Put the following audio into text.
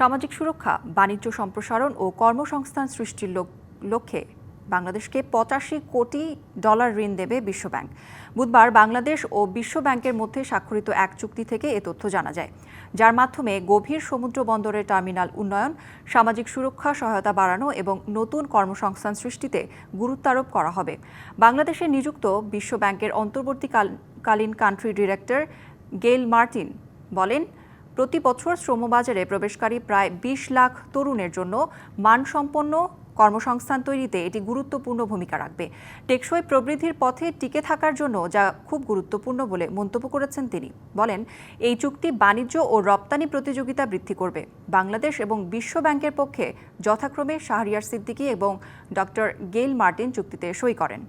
সামাজিক সুরক্ষা, বাণিজ্য সম্প্রসারণ ও কর্মসংস্থান সৃষ্টির লক্ষ্যে বাংলাদেশকে পঁচাশি কোটি ডলার ঋণ দেবে বিশ্বব্যাংক। বুধবার বাংলাদেশ ও বিশ্ব ব্যাংকের মধ্যে স্বাক্ষরিত এক চুক্তি থেকে এ তথ্য জানা যায়। যার মাধ্যমে গভীর সমুদ্র বন্দরের টার্মিনাল উন্নয়ন, সামাজিক সুরক্ষা, সহায়তা বাড়ানো এবং নতুন কর্মসংস্থান সৃষ্টিতে গুরুত্বারোপ করা হবে। বাংলাদেশে নিযুক্ত বিশ্ব ব্যাংকের অন্তর্বর্তীকালীন কান্ট্রি ডিরেক্টর গেইল মার্টিন বলেন প্রতি বছর শ্রমবাজারে প্রবেশকারী প্রায় বিশ লাখ তরুণের জন্য মানসম্পন্ন কর্মসংস্থান তৈরিতে এটি গুরুত্বপূর্ণ ভূমিকা রাখবে। টেকসই প্রবৃদ্ধির পথে টিকে থাকার জন্য যা খুব গুরুত্বপূর্ণ বলে মন্তব্য করেছেন তিনি। বলেন, এই চুক্তি বাণিজ্য ও রপ্তানি প্রতিযোগিতা বৃদ্ধি করবে। বাংলাদেশ এবং বিশ্ব ব্যাংকের পক্ষে যথাক্রমে শাহরিয়ার সিদ্দিকী এবং ডক্টর গেইল মার্টিন চুক্তিতে সই করেন।